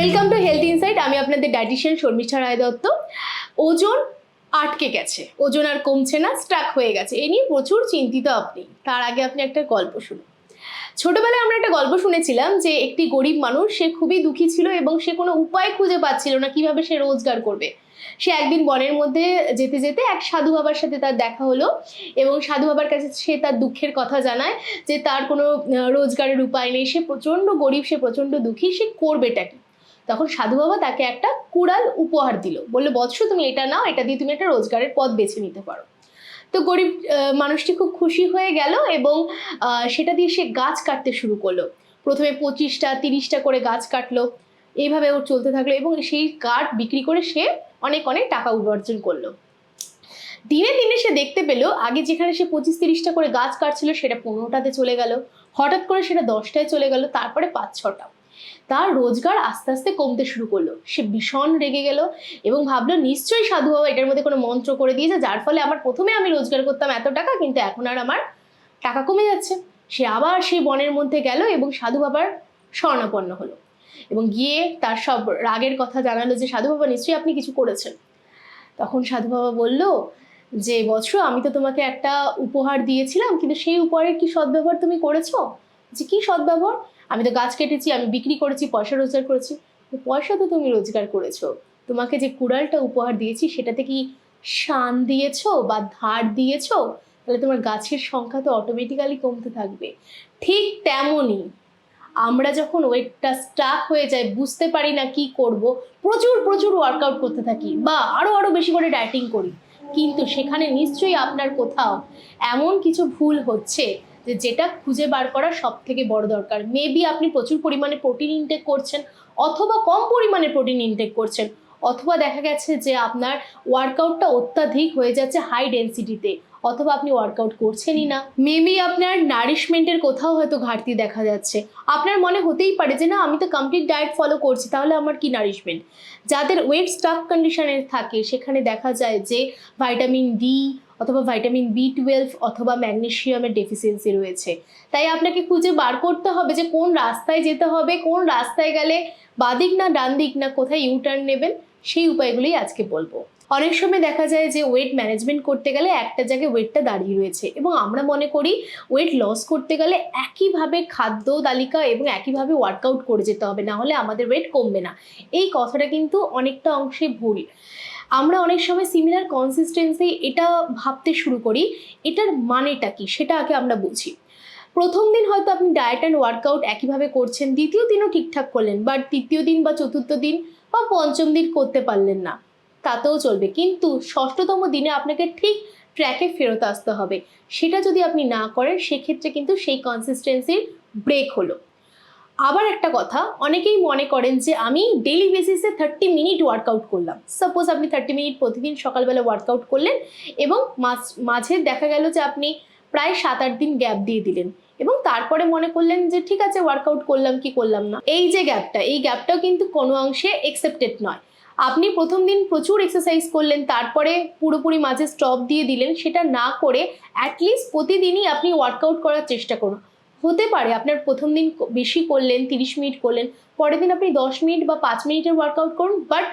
Welcome to health insight আমি আপনাদের dietician Sharmistha রায় দত্ত ওজন আটকে গেছে। ওজন আর কমছে না স্ট্রাক হয়ে গেছে। এ নিয়ে প্রচুর চিন্তিত আপনি। তার আগে আপনি একটা গল্প শুনুন। ছোটবেলায় আমরা একটা গল্প শুনেছিলাম যে একটি গরিব মানুষ, সে খুবই দুঃখী ছিল এবং সে কোনো উপায় খুঁজে পাচ্ছিল না কীভাবে সে রোজগার করবে। সে একদিন বনের মধ্যে যেতে যেতে এক সাধু বাবার সাথে তার দেখা হলো এবং সাধু বাবার কাছে সে তার দুঃখের কথা জানায় যে তার কোনো রোজগারের উপায় নেই। সে প্রচণ্ড গরিব, সে প্রচণ্ড দুঃখী, সে করবেটা কি? তখন সাধু বাবা তাকে একটা কুড়াল উপহার দিল। বলল, বৎস, তুমি এটা নাও, এটা দিয়ে তুমি একটা রোজগারের পথ বেছে নিতে পারো। তো গরিব মানুষটি খুব খুশি হয়ে গেল এবং সেটা দিয়ে সে গাছ কাটতে শুরু করল। প্রথমে পঁচিশটা, তিরিশটা করে গাছ কাটলো। এইভাবে ওর চলতে থাকল এবং সেই কাঠ বিক্রি করে সে অনেক অনেক টাকা উপার্জন করল। দিনে দিনে সে দেখতে পেল, আগে যেখানে সে পঁচিশ, তিরিশটা করে গাছ কাটছিল, সেটা পনেরোটাতে চলে গেল। হঠাৎ করে সেটা দশটায় চলে গেল, তারপরে পাঁচ, ছটা। তার রোজগার আস্তে আস্তে কমতে শুরু করল। সে ভীষণ রেগে গেল এবং ভাবলো, নিশ্চয়ই সাধু বাবা এটার মধ্যে কোনো মন্ত্র করে দিয়েছে, যার ফলে আমার প্রথমে আমি রোজগার করতাম এত টাকা, কিন্তু এখন আর আমার টাকা কমে যাচ্ছে। সে আবার সেই বনের মধ্যে গেল এবং সাধু বাবার স্বর্ণাপন্ন হলো এবং গিয়ে তার সব রাগের কথা জানালো যে, সাধু বাবা, নিশ্চয়ই আপনি কিছু করেছেন। তখন সাধু বাবা বলল যে বছর আমি তো তোমাকে একটা উপহার দিয়েছিলাম, কিন্তু সেই উপহারের কি সদ্ব্যবহার তুমি করেছ? যে, কি সদ্ব্যবহার? আমি তো গাছ কেটেছি, আমি বিক্রি করেছি, পয়সা রোজগার করেছি। পয়সা তো তুমি রোজগার করেছ। তোমাকে যে কুড়ালটা উপহার দিয়েছি, সেটাতে কি শান দিয়েছ বা ধার দিয়েছ? তাহলে তোমার গাছের সংখ্যা তো অটোমেটিক্যালি কমতে থাকবে। ঠিক তেমনই আমরা যখন ওয়েটটা স্টাক হয়ে যায়, বুঝতে পারি না কি করব, প্রচুর প্রচুর ওয়ার্কআউট করতে থাকি বা আরও আরও বেশি করে ডায়েটিং করি। কিন্তু সেখানে নিশ্চয়ই আপনার কোথাও এমন কিছু ভুল হচ্ছে যে যেটা খুঁজে বার করা সব থেকে বড় দরকার। মেবি আপনি প্রচুর পরিমাণে প্রোটিন ইনটেক করছেন অথবা কম পরিমাণে প্রোটিন ইনটেক করছেন অথবা দেখা গেছে যে আপনার ওয়ার্কআউটটা অত্যাধিক হয়ে যাচ্ছে হাই ডেন্সিটিতে অথবা আপনি ওয়ার্কআউট করছেনই না। মেবি আপনার নারিশমেন্টের কোথাও হয়তো ঘাটতি দেখা যাচ্ছে। আপনার মনে হতেই পারে যে না, আমি তো কমপ্লিট ডায়েট ফলো করছি, তাহলে আমার কি নারিশমেন্ট যাদের ওয়েট স্টাক কন্ডিশনে থাকে, সেখানে দেখা যায় যে ভাইটামিন ডি অথবা ভাইটামিন বি টুয়েলভ অথবা ম্যাগনেশিয়ামের ডেফিসিয়েন্সি রয়েছে। তাই আপনাকে খুঁজে বার করতে হবে যে কোন রাস্তায় যেতে হবে, কোন রাস্তায় গেলে বাদিক না ডান দিক না কোথায় ইউটার্ন নেবেন, সেই উপায়গুলোই আজকে বলব। অনেক সময় দেখা যায় যে ওয়েট ম্যানেজমেন্ট করতে গেলে একটা জায়গায় ওয়েটটা দাঁড়িয়ে রয়েছে এবং আমরা মনে করি ওয়েট লস করতে গেলে একইভাবে খাদ্য তালিকা এবং একইভাবে ওয়ার্কআউট করে যেতে হবে, না হলে আমাদের ওয়েট কমবে না। এই কথাটা কিন্তু অনেকটা অংশে ভুল। আমরা অনেক সময় সিমিলার কনসিস্টেন্সি এটা ভাবতে শুরু করি, এটার মানেটা কি সেটা আগে আমরা বুঝি। প্রথম দিন হয়তো আপনি ডায়েট অ্যান্ড ওয়ার্কআউট একইভাবে করছেন, দ্বিতীয় দিনও ঠিকঠাক করলেন বাট তৃতীয় দিন বা চতুর্থ দিন বা পঞ্চম দিন করতে পারলেন না, তাতেও চলবে। কিন্তু ষষ্ঠতম দিনে আপনাকে ঠিক ট্র্যাকে ফেরত আসতে হবে। সেটা যদি আপনি না করেন, সেক্ষেত্রে কিন্তু সেই কনসিস্টেন্সির ব্রেক হলো। আবার একটা কথা, অনেকেই মনে করেন যে আমি ডেলি বেসিসে থার্টি মিনিট ওয়ার্কআউট করলাম। সাপোজ আপনি থার্টি মিনিট প্রতিদিন সকালবেলা ওয়ার্কআউট করলেন এবং মাঝ- দেখা গেল যে আপনি প্রায় সাত আট দিন গ্যাপ দিয়ে দিলেন এবং তারপরে মনে করলেন যে ঠিক আছে ওয়ার্কআউট করলাম কি করলাম না। এই যে গ্যাপটা এই গ্যাপটাও কিন্তু কোনো অংশে একসেপ্টেড নয়। আপনি প্রথম দিন প্রচুর এক্সারসাইজ করলেন, তারপরে পুরোপুরি মাঝে স্টপ দিয়ে দিলেন, সেটা না করে অ্যাটলিস্ট প্রতিদিনই আপনি ওয়ার্কআউট করার চেষ্টা করুন। হতে পারে। আপনার প্রথম দিন বেশি করলেন, তিরিশ মিনিট করলেন, পরের দিন আপনি দশ মিনিট বা পাঁচ মিনিটের ওয়ার্কআউট করুন বাট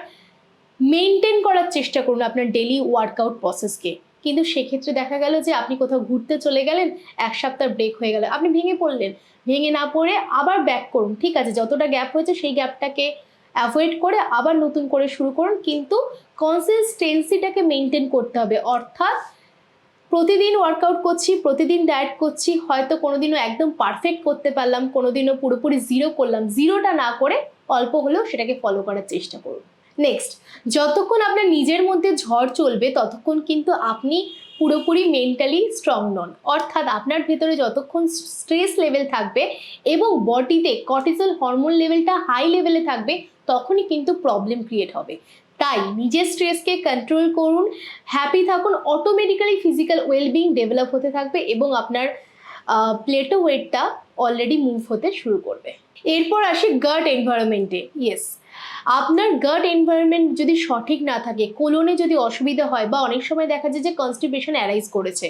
মেনটেন করার চেষ্টা করুন আপনার ডেলি ওয়ার্কআউট প্রসেসকে কিন্তু সেক্ষেত্রে দেখা গেল যে আপনি কোথাও ঘুরতে চলে গেলেন, এক সপ্তাহ ব্রেক হয়ে গেল, আপনি ভেঙে পড়লেন। ভেঙে না পড়ে আবার ব্যাক করুন, ঠিক আছে? যতটা গ্যাপ হয়েছে সেই গ্যাপটাকে অ্যাভয়েড করে আবার নতুন করে শুরু করুন, কিন্তু কনসিস্টেন্সিটাকে মেনটেন করতে হবে। অর্থাৎ প্রতিদিন ওয়ার্কআউট করছি, প্রতিদিন ডায়েট করছি, হয়তো কোনোদিনও একদম পারফেক্ট করতে পারলাম, কোনোদিনও পুরোপুরি জিরো করলাম। জিরোটা না করে অল্প হলেও সেটাকে ফলো করার চেষ্টা করুন। নেক্সট যতক্ষণ আপনার নিজের মধ্যে ঝড় চলবে, ততক্ষণ কিন্তু আপনি পুরোপুরি মেন্টালি স্ট্রং নন। অর্থাৎ আপনার ভেতরে যতক্ষণ স্ট্রেস লেভেল থাকবে এবং বডিতে কর্টিসল হরমোন লেভেলটা হাই লেভেলে থাকবে, তখনই কিন্তু প্রবলেম ক্রিয়েট হবে। তাই নিজের স্ট্রেসকে কন্ট্রোল করুন হ্যাপি থাকুন অটোমেটিক্যালি ফিজিক্যাল ওয়েলবিং ডেভেলপ হতে থাকবে এবং আপনার প্লেটো ওয়েটটা অলরেডি মুভ হতে শুরু করবে। এরপর আসে গার্ড এনভায়রনমেন্টে ইয়েস আপনার গাট এনভায়রনমেন্ট যদি সঠিক না থাকে কোলনে যদি অসুবিধা হয় বা অনেক সময় দেখা যায় যে কনস্টিপেশন অ্যারাইজ করেছে,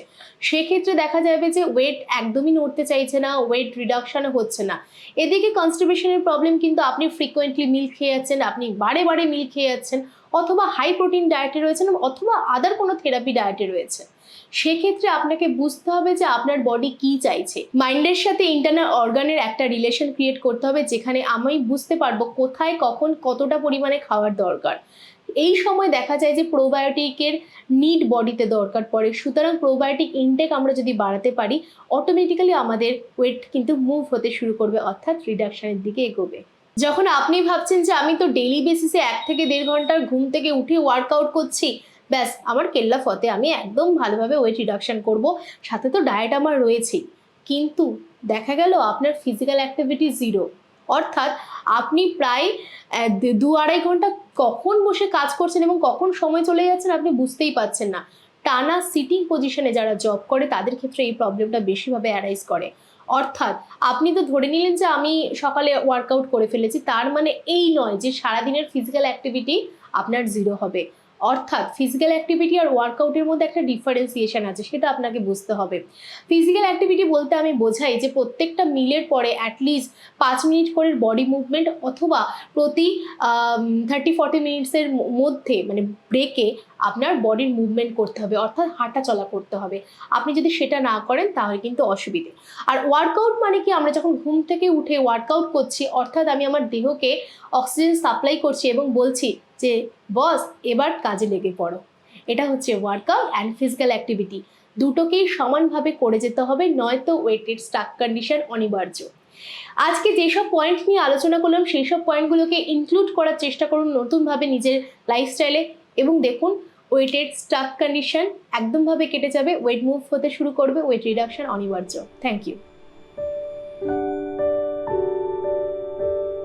সেক্ষেত্রে দেখা যাবে যে ওয়েট একদমই নড়তে চাইছে না ওয়েট রিডাকশানও হচ্ছে না। এদিকে কনস্টিপেশনের প্রবলেম কিন্তু আপনি ফ্রিকোয়েন্টলি মিল্ক খেয়ে যাচ্ছেন, আপনি বারে বারে মিল্ক খেয়ে যাচ্ছেন, অথবা হাই প্রোটিন ডায়েটে রয়েছেন, অথবা আদার কোনো থেরাপি ডায়েটে রয়েছে। সেক্ষেত্রে আপনাকে বুঝতে হবে যে আপনার বডি কি চাইছে। মাইন্ডের সাথে ইন্টারনাল অর্গানের একটা রিলেশন ক্রিয়েট করতে হবে, যেখানে আমি বুঝতে পারব কোথায়, কখন, কতটা পরিমাণে খাওয়ার দরকার। এই সময় দেখা যায় যে প্রোবায়োটিকের নিড বডিতে দরকার পড়ে। সুতরাং প্রোবায়োটিক ইনটেক আমরা যদি বাড়াতে পারি অটোমেটিক্যালি আমাদের ওয়েট কিন্তু মুভ হতে শুরু করবে, অর্থাৎ রিডাকশনের দিকে এগোবে। যখন আপনি ভাবছেন যে আমি তো ডেইলি বেসিসে এক থেকে দেড় ঘণ্টার ঘুম থেকে উঠে ওয়ার্কআউট করছি ব্যাস, আমার কেল্লা ফতে আমি একদম ভালোভাবে ওয়েট রিডাকশন করব, সাথে তো ডায়েট আমার রয়েছেই কিন্তু দেখা গেল আপনার ফিজিক্যাল অ্যাক্টিভিটি জিরো অর্থাৎ আপনি প্রায় দু- আড়াই ঘণ্টা কখন বসে কাজ করছেন এবং কখন সময় চলে যাচ্ছেন আপনি বুঝতেই পারছেন না। টানা সিটিং পজিশনে যারা জব করে, তাদের ক্ষেত্রে এই প্রবলেমটা বেশিভাবে অ্যারাইজ করে। অর্থাৎ আপনি তো ধরে নিলেন যে আমি সকালে ওয়ার্কআউট করে ফেলেছি, তার মানে এই নয় যে সারাদিনের ফিজিক্যাল অ্যাক্টিভিটি আপনার জিরো হবে। অর্থাৎ ফিজিক্যাল অ্যাক্টিভিটি আর ওয়ার্কআউটের মধ্যে একটা ডিফারেন্সিয়েশন আছে, সেটা আপনাকে বুঝতে হবে। ফিজিক্যাল অ্যাক্টিভিটি বলতে আমি বোঝাই যে প্রত্যেকটা মিলের পরে অ্যাটলিস্ট পাঁচ মিনিট করে বডি মুভমেন্ট অথবা প্রতি থার্টি ফর্টি মিনিটসের মধ্যে মানে ব্রেকে আপনার বডির মুভমেন্ট করতে হবে, অর্থাৎ হাঁটা চলা করতে হবে। আপনি যদি সেটা না করেন, তাহলে কিন্তু অসুবিধে। আর ওয়ার্কআউট মানে কি? আমরা যখন ঘুম থেকে উঠে ওয়ার্কআউট করছি, অর্থাৎ আমি আমার দেহকে অক্সিজেন সাপ্লাই করছি এবং বলছি যে, বস, এবার কাজে লেগে পড়ো। এটা হচ্ছে ওয়ার্কআউট অ্যান্ড ফিজিক্যাল অ্যাক্টিভিটি দুটোকেই সমানভাবে করে যেতে হবে, নয়তো ওয়েটেড স্টাক কন্ডিশন অনিবার্য। আজকে যেসব পয়েন্ট নিয়ে আলোচনা করলাম সেই সব পয়েন্টগুলোকে ইনক্লুড করার চেষ্টা করুন। নতুনভাবে নিজের লাইফস্টাইলে এবং দেখুন ওয়েটের স্টাক কন্ডিশন একদমভাবে কেটে যাবে ওয়েট মুভ হতে শুরু করবে ওয়েট রিডাকশন অনিবার্য। Thank you